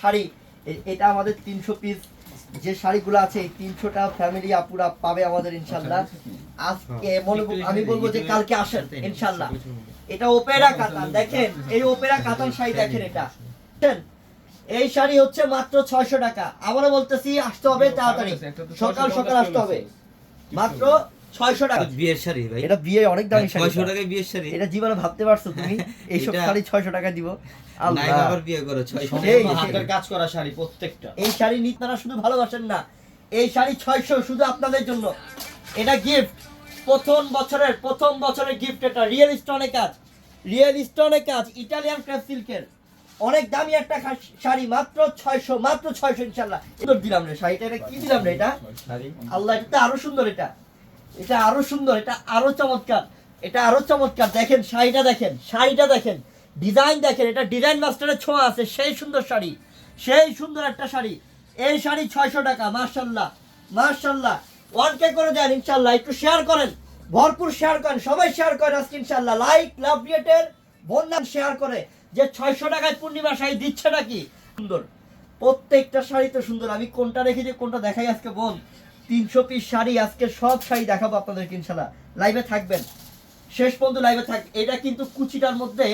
শাড়ি এটা আমাদের তিনশো পিস যে শাড়িগুলো আছে এই তিনশোটা ফ্যামিলি আপুরা পাবে আমাদের ইনশাল্লাহ। আজকে মনে আমি বলব যে কালকে আসেন ইনশাল্লাহ। এটা ওপেরা কাতান দেখেন এই ওপেরা কাতান শাড়ি দেখেন এটা। এই শাড়ি হচ্ছে মাত্র ছয়শো টাকা। আবারও বলতেছি আসতে হবে তাড়াতাড়ি। সকাল সকাল আসতে হবে। মাত্র ছয়শো টাকা। বিয়ের শাড়ি ভাই। এটা বিয়ে অনেক দামি শাড়ি ছয়শো টাকায় বিয়ের শাড়ি। এটা জীবনে ভাবতে পারছ তুমি? এইসব এটা- শাড়ি ছয়শো টাকা দিব। আল্লাহ। আবার বিয়ে করো হাতের কাজ করা শাড়ি প্রত্যেকটা। এই শাড়ি নিতে তারা শুধু ভালোবাসেন না এই শাড়ি ছয়শো শুধু আপনাদের জন্য। এটা গিফট প্রথম বছরের প্রথম বছরের গিফট এটা। রিয়েল স্টোনের কাজ। রিয়েল স্টোনের কাজ ইটালিয়ান ক্রেপ সিল্কের অনেক দামি একটা শাড়ি মাত্র ছয়শো মাত্র ছয়শো ইনশাল্লাহ দিলাম রে শাড়িটা এটা কি দিলাম রে এটা? শাড়ি? আল্লাহ এটা আরও সুন্দর এটা। এটা আরও সুন্দর, এটা আরও চমৎকার, এটা আরও চমৎকার। দেখেন, শাড়িটা দেখেন শাড়িটা দেখেন। ডিজাইন দেখেন, এটা ডিজাইন মাস্টারের ছোঁয়া আছে, সেই সুন্দর শাড়ি, সেই সুন্দর একটা শাড়ি। এই শাড়ি ছয়শো টাকা মার্শাল্লাহ মার্শাল্লাহ ওয়ান কে করে দেন ইনশাল্লাহ একটু শেয়ার করেন। ভরপুর শেয়ার করেন, সবাই শেয়ার করেন আজকে ইনশাল্লাহ লাইক লাভ রিয়েটের বন্যান শেয়ার করে। যে ছয়শো টাকায় পূর্ণিমা শাড়ি দিচ্ছে নাকি? সুন্দর। প্রত্যেকটা শাড়ি তো সুন্দর। আমি কোনটা রেখেছি কোনটা দেখাই আজকে বোন তিনশো পিস শাড়ি আজকে সব শাড়ি দেখাবো আপনাদেরকে ইনশাল্লাহ লাইভে থাকবেন। শেষ পর্যন্ত লাইভে থাক। এটা কিন্তু কুচিটার মধ্যে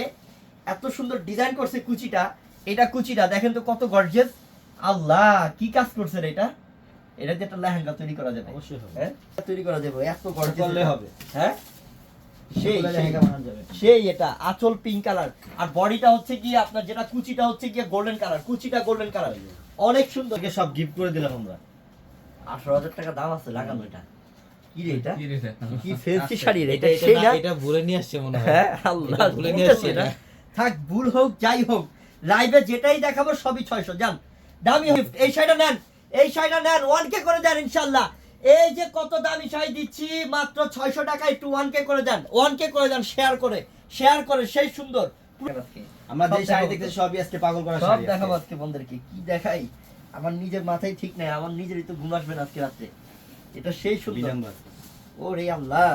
এত সুন্দর ডিজাইন করছে কুচিটা। এটা কুচিটা দেখেন তো কত গর্জেস আল্লাহ কি কাজ করছে এটা? এটা দিয়ে একটা লেহেঙ্গা তৈরি করা যাবে। অবশ্যই হবে। হ্যাঁ? তৈরি করা যাবে এত গর্জেস করলে হবে। হ্যাঁ? সেই সেই। লেহেঙ্গা বানানো যাবে। সেই এটা আঁচল পিঙ্ক কালার আর বডিটা হচ্ছে কি আপনার যেটা কুচিটা হচ্ছে কি গোল্ডেন কালার কুচিটা গোল্ডেন কালার অনেক সুন্দর। সব গিফট করে দিলাম আমরা। আঠারো হাজার টাকা দাম আছে লাগানো এটা কি রে এটা? কি রে এটা? কি ফেন্সি শাড়ি রে? এটা এটা এটা সেই না- না এটা ভুলে নিয়ে আসছে মনে হয়। হ্যাঁ আল্লাহ ভুলে নিয়ে আসছে এটা। থাক ভুল হোক যাই হোক। লাইভে যেটাই দেখাবো সবই ছয়শো। যান দামি গিফট এই শাড়িটা নেন এই শাড়িটা নেন ওয়ান কে করে দেন ইনশাল্লাহ। এই যে কত দামি শাড়ি দিচ্ছি মাত্র ছয়শো টাকা একটু ওয়ান কে করে দেন। ওয়ান কে করে দেন শেয়ার করে। শেয়ার করে সেই সুন্দর। আমরা যে শাড়ি দেখতে সবই আজকে পাগল করা সব দেখাবো আজকে বন্ধুদেরকে। কি দেখাই? আমার নিজের মাথায় ঠিক নাই আমার নিজেরই তো ঘুম আসবে না আজকে রাত্রে। এটা সেই সুন্দর ওরে আল্লাহ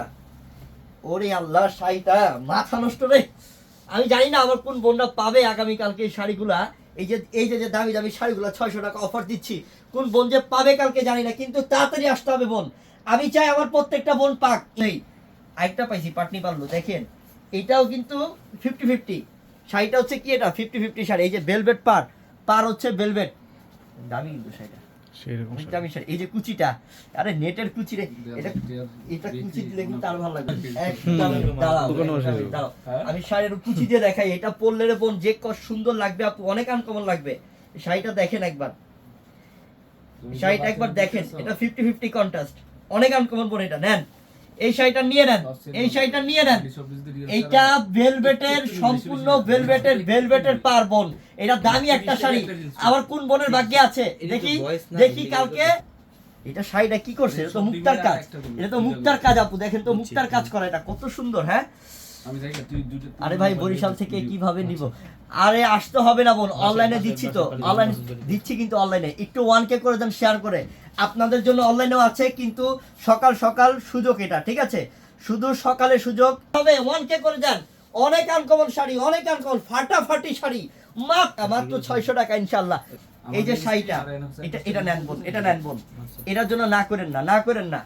ওরে আল্লাহ শাড়িটা মাথা নষ্ট রে। আমি জানি না আমার কোন বোনরা পাবে আগামী কালকে এই শাড়িগুলা। এই যে এই যে যে দামি দামি শাড়িগুলো ছয়শো টাকা অফার দিচ্ছি কোন বোন যে পাবে কালকে জানি না কিন্তু তাড়াতাড়ি আসতে হবে বোন। আমি চাই আমার প্রত্যেকটা বোন পাক। নেই আরেকটা পাইছি পাটনি পারল দেখেন। এটাও কিন্তু ফিফটি ফিফটি শাড়িটা হচ্ছে কি এটা? Fifty fifty sari. এই যে বেলভেট পার পার হচ্ছে বেলভেট দামি কিন্তু শাড়িটা। সেরকম দামি শাড়ি। এই যে কুচিটা আরে নেটের কুচি রে এটা এটা কুচি দিলে কিন্তু আরও ভালো লাগবে। দাঁড়াও, দোকানে বসে একদম দিও। দাঁড়াও। আমি শাড়ির কুচি দিয়ে দেখাই এটা পরলে রে বোন যে কত সুন্দর লাগবে আপু অনেক আনকমন লাগবে। শাড়িটা দেখেন একবার। শাড়িটা একবার দেখেন এটা ফিফটি ফিফটি কন্টাস্ট অনেক আনকমন বোন এটা নেন। এই শাড়িটা নিয়ে নেন এই শাড়িটা নিয়ে নেন। এইটা ভেলভেটের সম্পূর্ণ ভেলভেটের ভেলভেটের পার বোন। এটা দামি একটা শাড়ি। আবার কোন বোনের ভাগ্যে আছে? দেখি দেখি কালকে এটা শাড়িটা কি করছে? এটা তো মুক্তার কাজ। এটা তো মুক্তার কাজ আপু। দেখেন তো মুক্তার কাজ করা এটা কত সুন্দর হ্যাঁ? আরে ভাই বরিশাল থেকে কীভাবে নিব? আরে আসতে হবে না বোন অনলাইনে দিচ্ছি তো। অনলাইনে দিচ্ছি কিন্তু অনলাইনে একটু ওয়ান কে করে দেন শেয়ার করে। আপনাদের জন্য অনলাইনেও আছে কিন্তু সকাল সকাল সুযোগ এটা ঠিক আছে? শুধু সকালে সুযোগ। হবে ওয়ান কে করে দেন অনেক আনকমন শাড়ি অনেক আনকমন ফাটাফাটি শাড়ি। মাত্র মাত্র ছয়শো টাকা ইনশাল্লাহ। এই যে শাড়িটা এটা এটা নেন বোন এটা নেন বোন। এটার জন্য না করেন না না করেন না।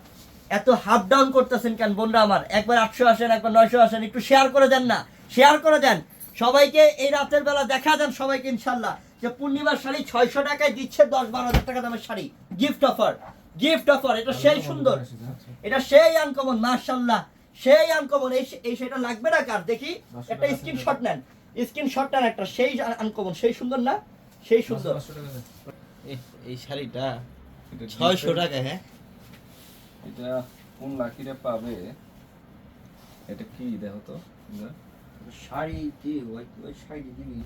এত হাফ ডাউন করতেছেন কেন বোনরা আমার? একবার আটশো আসেন একবার নয়শো আসেন একটু শেয়ার করে দেন না। শেয়ার করে দেন। সবাইকে এই রাতের বেলা দেখা দেন সবাইকে ইনশাল্লাহ। যে পূর্ণিমার শাড়ি ছয়শো টাকায় দিচ্ছে দশ বারো হাজার টাকা দামের sari. Gift offer gift offer এটা সেই সুন্দর। এটা সেই আনকমন মার্শাল্লাহ সেই আনকমন এই এই সেটা লাগবে না কার? দেখি একটা স্ক্রিন স্ক্রিনশট নেন। স্ক্রিনশট নেন একটা সেই আনকমন সেই সুন্দর না? সেই সুন্দর। এই শাড়িটা ছয়শো টাকা হ্যাঁ? এটা কোন লাকিরে পাবে? এটা কি দেখো তো শাড়ি কি? ওই ওই শাড়ি দিবি?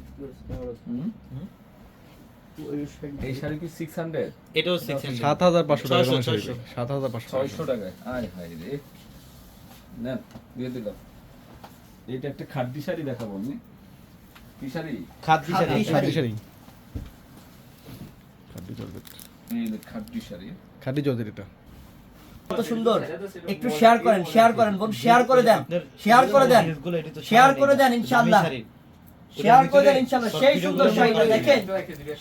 হুম? এই শাড়ি কি সিক্স হান্ড্রেড এটাও সিক্স সাত হাজার পাঁচশো টাকা ছয়শো, দামের শাড়ি। ছয়শো। সাত হাজার পাঁচশো আয় হায় রে। নেন দিয়ে দিলাম। এটা একটা খাদ্যি শাড়ি দেখাবো আমি। কি শাড়ি? খাদ্যি শাড়ি। খাদ্যি শাড়ি। খাদ্যি জর্জেট। এই যে শাড়ি। খাদ্যি জর্জেট এটা। কত সুন্দর। একটু শেয়ার করেন শেয়ার করেন বোন শেয়ার করে দেন। শেয়ার করে দেন। শেয়ার করে দেন ইনশাআল্লাহ। শেয়ার করে দেন ইনশাআল্লাহ সেই সুন্দর শাড়িটা দেখেন।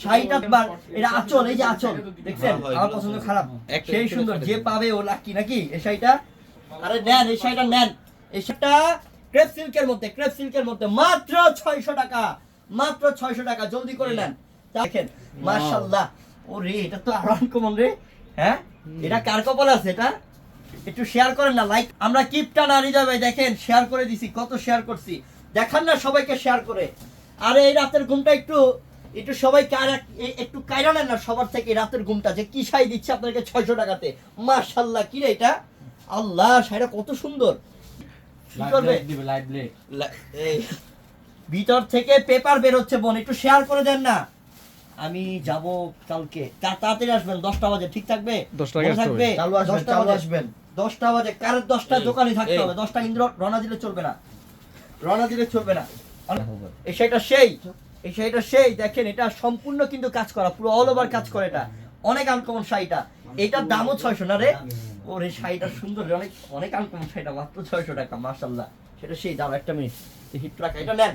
শাড়িটা বার এটা আঁচল এই যে আঁচল দেখছেন? আমার পছন্দ খারাপ। সেই সুন্দর যে পাবে ও লাকি নাকি এই শাড়িটা? আরে নেন এই শাড়িটা নেন। এই শাড়িটা ক্রেপ সিল্কের মধ্যে ক্রেপ সিল্কের মধ্যে মাত্র 600 টাকা মাত্র 600 টাকা জলদি করে নেন। দেখেন মাশাআল্লাহ। ওরে এটা তো আরও আনকমন রে। হ্যাঁ? এটা কার কপাল আছে এটা? একটু শেয়ার করেন না লাইক আমরা কিপটা না যাবে দেখেন শেয়ার করে দিছি কত শেয়ার করছি। দেখান না সবাইকে শেয়ার করে। আরে এই রাতের ঘুমটা একটু একটু সবাই একটু কায়রা নেন না সবার থেকে এই রাতের ঘুমটা যে কি শাড়ি দিচ্ছে আপনাকে ছয়শো টাকাতে। মাশাল্লাহ কি রে এটা? আল্লাহ শাড়িটা কত সুন্দর। কি করবে? ভিতর থেকে পেপার বের হচ্ছে বোন একটু শেয়ার করে দেন না। আমি যাব কালকে। তাড়াতাড়ি আসবেন দশটা বাজে ঠিক থাকবে? থাকবে? আসবেন দশটা বাজে। কারের দশটা দোকানে থাকতে হবে। দশটা ইন্দ্র রওনা দিলে চলবে না। রওনা দিলে চলবে না। এই শাড়িটা সেই এই শাড়িটা সেই দেখেন এটা সম্পূর্ণ কিন্তু কাজ করা পুরো অল ওভার কাজ করে এটা। অনেক আনকমন শাড়িটা। এটার দামও ছয়শো না রে? ওরে শাড়িটা সুন্দর অনেক অনেক আনকমন শাড়িটা মাত্র ছয়শো টাকা মার্শাল্লাহ সেটা সেই দাম একটা মিনিট হিট রাখা এটা নেন।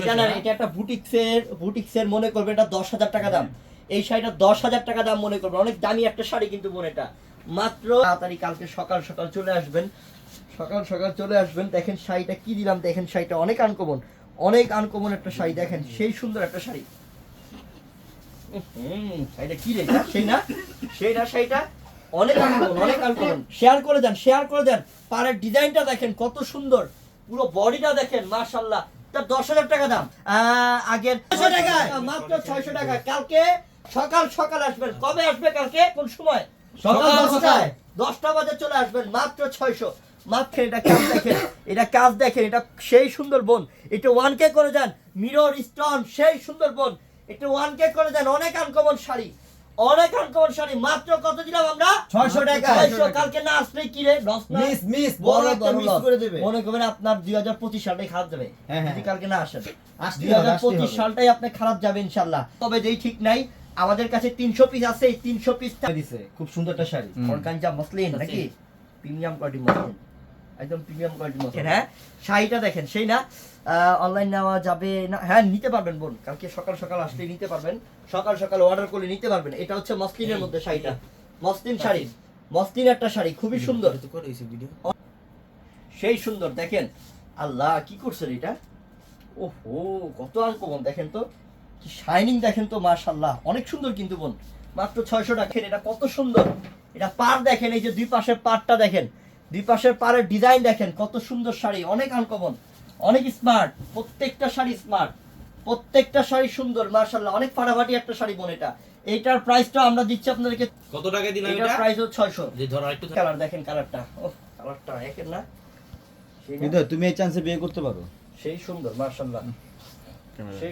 এটা নেন এটা একটা বুটিক্সের বুটিক্সের মনে করবে এটা দশ হাজার টাকা দাম। এই শাড়িটা দশ হাজার টাকা দাম মনে করবে অনেক দামি একটা শাড়ি কিন্তু বোন এটা মাত্র তাড়াতাড়ি কালকে সকাল সকাল চলে আসবেন সকাল সকাল চলে আসবেন দেখেন শাড়িটা কি দিলাম দেখেন শাড়িটা অনেক আনকমন অনেক আনকমন একটা শাড়ি দেখেন সেই সুন্দর একটা শাড়ি। হুম শাড়িটা কি রে? সেই না? সেই না শাড়িটা? অনেক আনকমন অনেক আনকমন শেয়ার করে দেন শেয়ার করে দেন। পাড়ের ডিজাইনটা দেখেন কত সুন্দর। পুরো বডিটা দেখেন মাশাল্লাহ তার দশ হাজার টাকা দাম। আগের ছয়শো মাত্র ছয়শো টাকা কালকে সকাল সকাল আসবেন। কবে আসবে কালকে? কোন সময়? সকাল দশটায়। দশটা বাজে চলে আসবেন মাত্র ছয়শো। মাত্র এটা কাজ দেখেন এটা কাজ দেখেন এটা সেই সুন্দর বোন। এটা ওয়ান কে করে যান মিরর স্টোন সেই সুন্দর বোন। এটা ওয়ান কে করে যান অনেক আনকমন শাড়ি। অনেক আনকমন শাড়ি মাত্র কত দিলাম আমরা? 600 টাকা। ছয়শো কালকে না আসলে কি রে? মিস মিস বড় একটা মিস করে দেবে। মনে করবেন আপনার দুই হাজার পঁচিশ সালটাই খারাপ যাবে। হ্যাঁ, হ্যাঁ। যদি কালকে না আসেন। আসতেই দুই হবে, হাজার আসতেই পঁচিশ হবে। সালটাই আপনার খারাপ যাবে ইনশাল্লাহ। তবে যেই ঠিক নাই আমাদের কাছে তিনশো পিস আছে এই তিনশো পিস দিছে। খুব সুন্দর একটা শাড়ি। মসলিন নাকি? Premium quality muslin. একদম প্রিমিয়াম কোয়ালিটি মসলিন হ্যাঁ? শাড়িটা দেখেন সেই না অনলাইন নেওয়া যাবে না হ্যাঁ নিতে পারবেন বোন। কালকে সকাল সকাল আসলে নিতে পারবেন। সকাল সকাল অর্ডার করলে নিতে পারবেন। এটা হচ্ছে মসলিনের মধ্যে শাড়িটা। মসলিন শাড়ি। মসলিন একটা শাড়ি খুবই সুন্দর। করে সেই সুন্দর দেখেন। আল্লাহ কি করছেন এটা? ওহো কত আনকমন দেখেন তো। কি শাইনিং দেখেন তো মাশাল্লাহ অনেক সুন্দর কিন্তু বোন। মাত্র ছয়শো টাকা। এটা কত সুন্দর। এটা পার দেখেন এই যে দুই পাশের পাড়টা দেখেন। দুই পাশের পাড়ের ডিজাইন দেখেন কত সুন্দর শাড়ি অনেক আনকমন অনেক স্মার্ট প্রত্যেকটা শাড়ি স্মার্ট প্রত্যেকটা শাড়ি সুন্দর মার্শাল্লাহ অনেক ফাটাফাটি একটা শাড়ি বোন এটা। এইটার প্রাইসটা আমরা দিচ্ছি আপনাদেরকে। কত টাকা দিলাম এটার এটা? প্রাইস হচ্ছে ছয়শো। যে ধর একটু কালার দেখেন কালারটা ও কালারটা একের না। সেই না? কিন্তু তুমি এই চান্সে বিয়ে করতে পারো। সেই সুন্দর মার্শাল্লাহ সেই